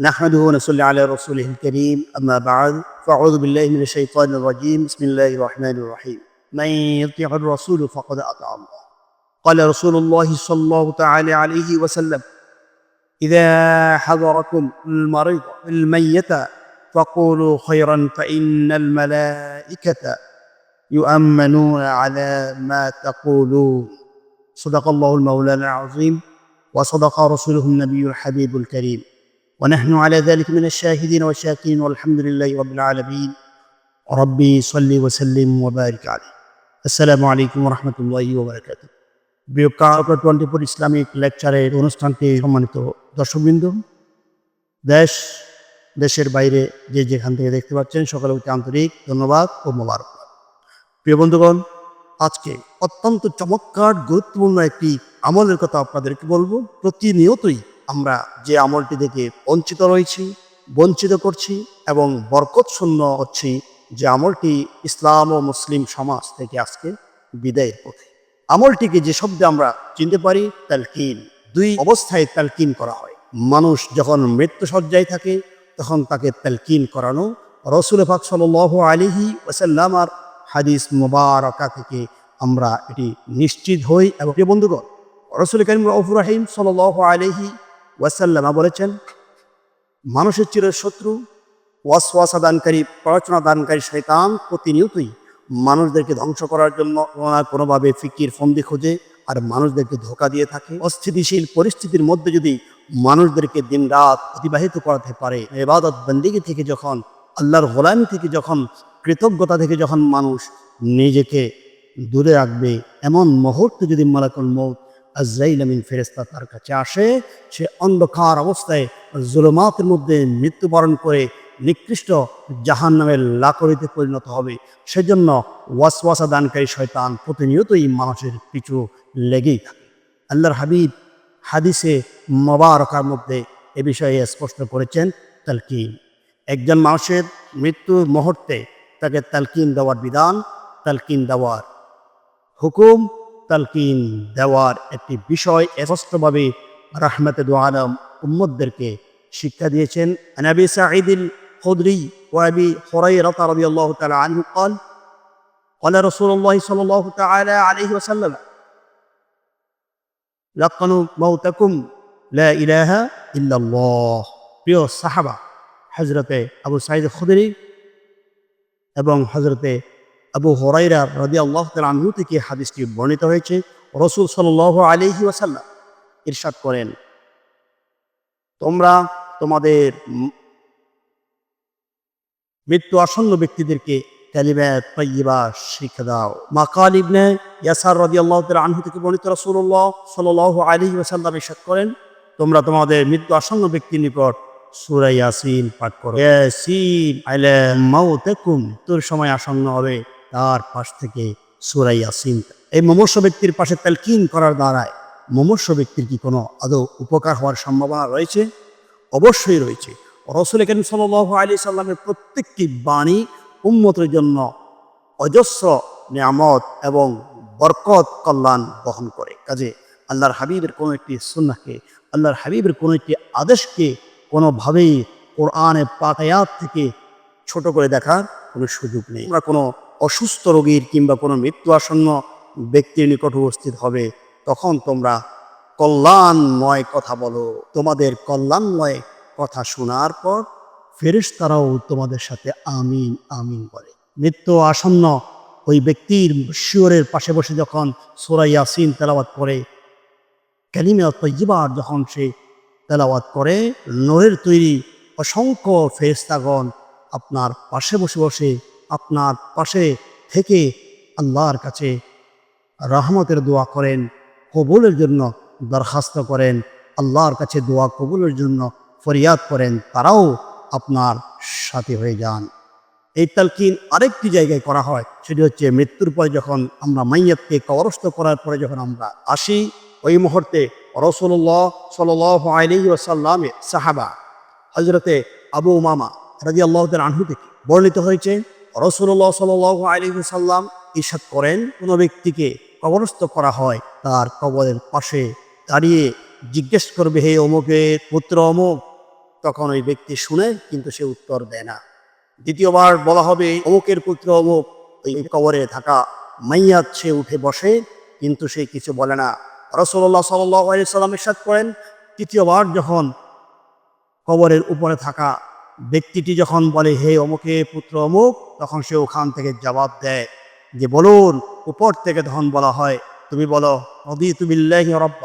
نحمده ونصلي على رسوله الكريم. أما بعد فأعوذ بالله من الشيطان الرجيم. بسم الله الرحمن الرحيم. من يطيع الرسول فقد أطاع الله. قال رسول الله صلى الله تعالى عليه وسلم إذا حضركم المريض الميت فقولوا خيرا فإن الملائكة يؤمنون على ما تقولون. صدق الله المولانا العظيم وصدق رسوله النبي الحبيب الكريم. ونحن على ذلك من الشاهدين والشاكرين والحمد لله رب العالمين ربي صل وسلم وبارك عليه السلام عليكم ورحمة الله وبركاته বিয়োগ twenty four Islamic লেকচারের অনুষ্ঠানটি সম্মানিত দর্শকবৃন্দ দেশ দেশের বাইরে যে যেখান থেকে দেখতে পাচ্ছেন সকলে অতি আন্তরিক ধন্যবাদ ও মোবারক প্রিয় বন্ধুগণ আজকে অত্যন্ত চমৎকার গুরুত্বপূর্ণ একটি আমলের কথা আপনাদেরকে বলবো প্রতিনিয়তই আমরা যে আমলটি থেকে বঞ্চিত রয়েছি, বঞ্চিত করছি এবং বরকত শূন্য হচ্ছি, যে আমলটি ইসলাম ও মুসলিম সমাজ থেকে আজকে বিদায়ের পথে। আমলটিকে যে শব্দে আমরা চিনতে পারি, তালকিন। দুই অবস্থায় তালকিন করা হয়। মানুষ যখন মৃত্যুসজ্জায় থাকে, তখন তাকে তালকিন করানো রসুল পাক সাল আলিহি ওসাল্লাম আর হাদিস মুবারকা থেকে আমরা এটি নিশ্চিত হই। এবং বন্ধুগণ, রসুল করিম রফুর রাহিম সাল আলিহি ওয়াসাল্লামা বলেছেন, মানুষের চির শত্রু ওয়াসওয়াসা দানকারী দানকারী শৈতান প্রতিনিয়তই মানুষদেরকে ধ্বংস করার জন্য কোনোভাবে ফিকির, ফন্দি খোঁজে আর মানুষদেরকে ধোকা দিয়ে থাকে। অস্থিতিশীল পরিস্থিতির মধ্যে যদি মানুষদেরকে দিন রাত অতিবাহিত করাতে পারে এবাদত বন্দিগি থেকে যখন, আল্লাহর গোলামি থেকে যখন, কৃতজ্ঞতা থেকে যখন মানুষ নিজেকে দূরে রাখবে, এমন মুহূর্তে যদি মালাকুল মৌত আজরাইল আমিন ফেরেস্তা তার কাছে আসে, সে অন্ধকার অবস্থায় জুলমাতের মধ্যে মৃত্যুবরণ করে নিকৃষ্ট জাহান নামের লাকড়িতে পরিণত হবে। সেজন্য ওয়াসওয়াসা দানকারী শয়তান প্রতিনিয়তই মানুষের পিছু লেগেই থাকে। আল্লাহর হাবিব হাদিসে মবারকার মধ্যে এ বিষয়ে স্পষ্ট করেছেন, তালকিন। একজন মানুষের মৃত্যুর মুহূর্তে তাকে তালকিন দেওয়ার বিধান, তালকিন দেওয়ার হুকুম তালকিন দেওয়ার একটি বিষয় স্পষ্টভাবে রাহমাতে দু আলম উম্মদদেরকে শিক্ষা দিয়েছেন আনাবি সাঈদিল খুদরি ওয়াবি হুরাইরা রাদিয়াল্লাহু তাআলা আনহু قال قال رسول الله صلى الله تعالى عليه وسلم لقنوا موتكم لا إله إلا الله প্রিয় সাহাবা হজরতে আবু সাইদ খুদরি এবং হজরতে আবু হরাইরা রদি আল্লাহ আনহু থেকে হাদিসটি বর্ণিত হয়েছে। রসুল সাল আলিহি ওয়াসাল্লাম ইরশাদ করেন, তোমরা তোমাদের মৃত্যু আসন্ন ব্যক্তিদেরকে দাও। মাকাল ইবনে ইয়াসার আল্লাহ আনহু থেকে বর্ণিত রসুল্লাহ সাল ইরশাদ করেন, তোমরা তোমাদের মৃত্যু আসন্ন ব্যক্তির নিকট সুরা ইয়াসিন পাঠ করো। তোর সময় আসন্ন হবে। তার পাশ থেকে সুরা ইয়াসিন। এই মমস্য ব্যক্তির পাশে তালকিন করার দ্বারায় মমস্য ব্যক্তির কি কোনো আদৌ উপকার হওয়ার সম্ভাবনা রয়েছে? অবশ্যই রয়েছে। রসুল কেন সাল আলী সাল্লামের প্রত্যেকটি বাণী উন্মতের জন্য অজস্র নিয়ামত এবং বরকত কল্যাণ বহন করে। কাজে আল্লাহর হাবিবের কোনো একটি সুন্নাকে আল্লাহর হাবিবের কোনো একটি আদেশকে কোনোভাবেই কোরআনে পাকায়াত থেকে ছোট করে দেখার কোনো সুযোগ নেই। আমরা কোনো অসুস্থ রোগীর কিংবা কোনো মৃত্যু আসন্ন ব্যক্তির নিকট উপস্থিত হবে, তখন তোমরা কল্যাণময় কথা বলো। তোমাদের কল্যাণময় কথা শোনার পর ফেরেশ তারাও তোমাদের সাথে আমিন আমিন বলে। মৃত্যু আসন্ন ওই ব্যক্তির শিওরের পাশে বসে যখন সোরাই ইয়াসিন তেলাওয়াত করে ক্যালিমে তৈবার যখন সে তেলাওয়াত করে লোহের তৈরি অসংখ্য ফেরেস্তাগণ আপনার পাশে বসে বসে আপনার পাশে থেকে আল্লাহর কাছে রহমতের দোয়া করেন, কবুলের জন্য দরখাস্ত করেন, আল্লাহর কাছে দোয়া কবুলের জন্য ফরিয়াদ করেন, তারাও আপনার সাথে হয়ে যান। এই তালকিন আরেকটি জায়গায় করা হয়, সেটি হচ্ছে মৃত্যুর পরে যখন আমরা মাইয়াতকে কবরস্থ করার পরে যখন আমরা আসি, ওই মুহূর্তে রসুল্লাহ সাল আলী ওসাল্লামের সাহাবা হজরতে আবু মামা রাজি আল্লাহদের আনহু থেকে বর্ণিত হয়েছে রসুল্লাহ সাল আলী সাল্লাম ইসাদ করেন, কোনো ব্যক্তিকে কবরস্থ করা হয় তার কবরের পাশে দাঁড়িয়ে জিজ্ঞেস করবে, হে অমুকের পুত্র অমুক? তখন ওই ব্যক্তি শুনে, কিন্তু সে উত্তর দেয় না। দ্বিতীয়বার বলা হবে, অমুকের পুত্র অমুক? ওই কবরে থাকা মাইয়াত সে উঠে বসে, কিন্তু সে কিছু বলে না। রসল্লাহ সাল্লাম ইরশাদ করেন, তৃতীয়বার যখন কবরের উপরে থাকা ব্যক্তিটি যখন বলে, হে অমুকে পুত্র অমুক? তখন সে ওখান থেকে জবাব দেয় যে, বলুন, উপর থেকে তখন বলা হয়, তুমি বলো নদী তুমি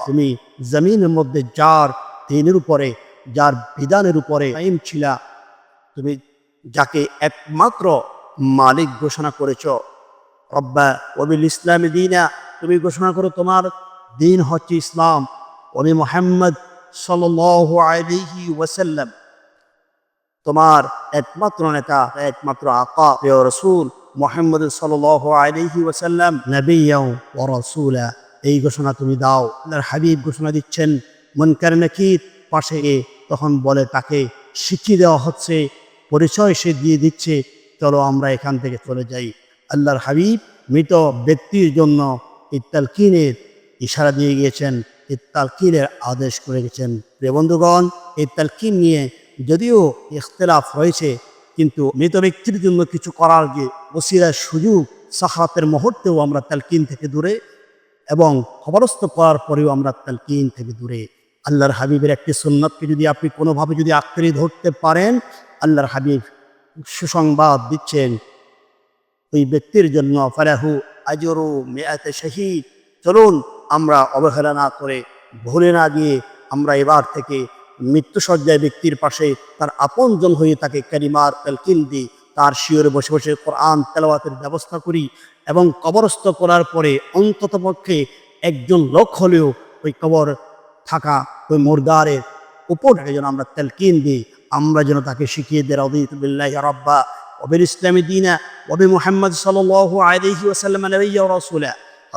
তুমি জমিনের মধ্যে যার দিনের উপরে, যার বিধানের উপরে আইন ছিলা, তুমি যাকে একমাত্র মালিক ঘোষণা করেছ। রব্বা, ওবিল ইসলামী দিনা। তুমি ঘোষণা করো, তোমার দিন হচ্ছে ইসলাম। ওবি মোহাম্মদ সাল্লাল্লাহু আলাইহি ওয়াসাল্লাম। তোমার একমাত্র নেতা, একমাত্র আকা, প্রিয় রসুল মোহাম্মদ নবিয়াও ওয়া রাসূলা। এই ঘোষণা তুমি দাও। আল্লাহর হাবিব ঘোষণা দিচ্ছেন, মনকার নাকির পাশে তখন বলে, তাকে শিখিয়ে দেওয়া হচ্ছে, পরিচয় সে দিয়ে দিচ্ছে, চলো আমরা এখান থেকে চলে যাই। আল্লাহর হাবিব মৃত ব্যক্তির জন্য এই তালকিনের ইশারা দিয়ে গিয়েছেন এই তালকিনের আদেশ করে গেছেন। প্রিয় বন্ধুগণ এই তালকিন নিয়ে যদিও ইখতলাফ হয়েছে কিন্তু মৃত ব্যক্তির জন্য কিছু করার যে ওসিরার সুযোগ সাহাতের মুহূর্তেও আমরা তালকিন থেকে দূরে এবং খবরস্থ করার পরেও আমরা তালকিন থেকে দূরে। আল্লাহর হাবিবের একটি সুন্নতকে যদি আপনি কোনোভাবে যদি আঁকড়ে ধরতে পারেন, আল্লাহর হাবিব সুসংবাদ দিচ্ছেন, ওই ব্যক্তির জন্য ফালাহু আজরু মেয়াতে শহীদ। চলুন আমরা অবহেলা না করে ভুলে না গিয়ে আমরা এবার থেকে মৃত্যুসজ্জায় ব্যক্তির পাশে তার আপনজন হয়ে তাকে ক্যারিমার তেলকিল দিই তার শিওরে বসে বসে কোরআন তেলাওয়াতের ব্যবস্থা করি এবং কবরস্থ করার পরে অন্তত পক্ষে একজন লোক হলেও ওই কবর থাকা, ওই মোরদারের উপর যেন আমরা তেলকিন দিই। আমরা যেন তাকে শিখিয়ে দিই, রদিতুল্লাহ রব্বা ওবের ইসলামী দিনা ওবে মোহাম্মদ সাল আলহি ওসাল্লাম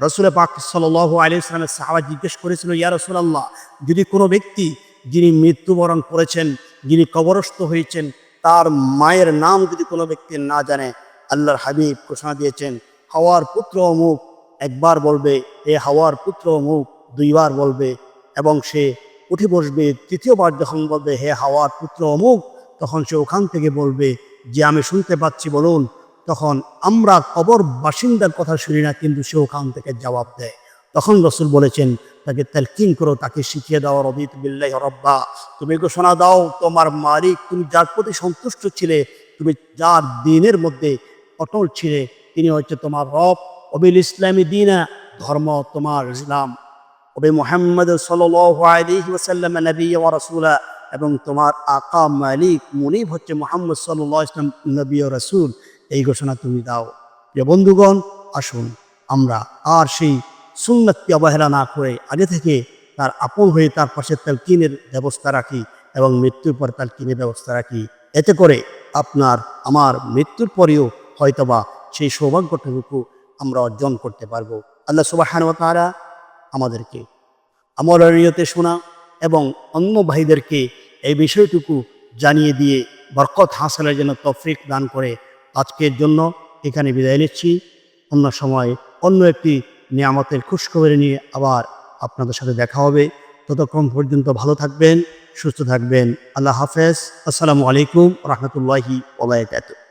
রসুলা। পাক সাল আলি ইসলামের সাহাবা জিজ্ঞেস করেছিল, ইয়া রসুলাল্লাহ, যদি কোনো ব্যক্তি যিনি মৃত্যুবরণ করেছেন, যিনি কবরস্থ হয়েছেন, তার মায়ের নাম যদি কোনো ব্যক্তি না জানে, আল্লাহর হাবিব ঘোষণা দিয়েছেন, হাওয়ার পুত্র অমুক একবার বলবে, এ হাওয়ার পুত্র অমুক দুইবার বলবে, এবং সে উঠে বসবে তৃতীয়বার যখন বলবে, হে হাওয়ার পুত্র অমুক তখন সে ওখান থেকে বলবে, যে আমি শুনতে পাচ্ছি, বলুন। তখন আমরা কবর বাসিন্দার কথা শুনি না, কিন্তু সে ওখান থেকে জবাব দেয়। তখন রসুল বলেছেন তাকে তেলকিন করো, তাকে শিখিয়ে দাও, রবিত বিল্লাহ রব্বা। তুমি ঘোষণা দাও, তোমার মালিক, তুমি যার প্রতি সন্তুষ্ট ছিলে, তুমি যার দিনের মধ্যে অটল ছিলে, তিনি হচ্ছে তোমার রব। অবিল ইসলামী দিনা, ধর্ম তোমার ইসলাম। ওবে মোহাম্মদ সাল্লাম নবী ও রসুলা। এবং তোমার আকা মালিক মুনিব হচ্ছে মোহাম্মদ সাল্লাহ ইসলাম নবী ও রসুল। এই ঘোষণা তুমি দাও। যে বন্ধুগণ, আসুন আমরা আর সেই সুন্নতকে অবহেলা না করে আগে থেকে তার আপন হয়ে তার পাশে তালকিনের ব্যবস্থা রাখি এবং মৃত্যুর পর তালকিনের ব্যবস্থা রাখি। এতে করে আপনার, আমার মৃত্যুর পরেও হয়তোবা সেই সৌভাগ্যটুকু আমরা অর্জন করতে পারব। আল্লাহ সুবাহান তারা আমাদেরকে নিয়তে শোনা এবং অন্য ভাইদেরকে এই বিষয়টুকু জানিয়ে দিয়ে বরকত হাসলের জন্য তফরিক দান করে আজকের জন্য এখানে বিদায় নিচ্ছি। অন্য সময় অন্য একটি নিয়ামতের খুশখবরি নিয়ে আবার আপনাদের সাথে দেখা হবে। ততক্ষণ পর্যন্ত ভালো থাকবেন, সুস্থ থাকবেন। আল্লাহ হাফেজ। আসসালামু আলাইকুম রহমতুল্লাহি ওবায়কাত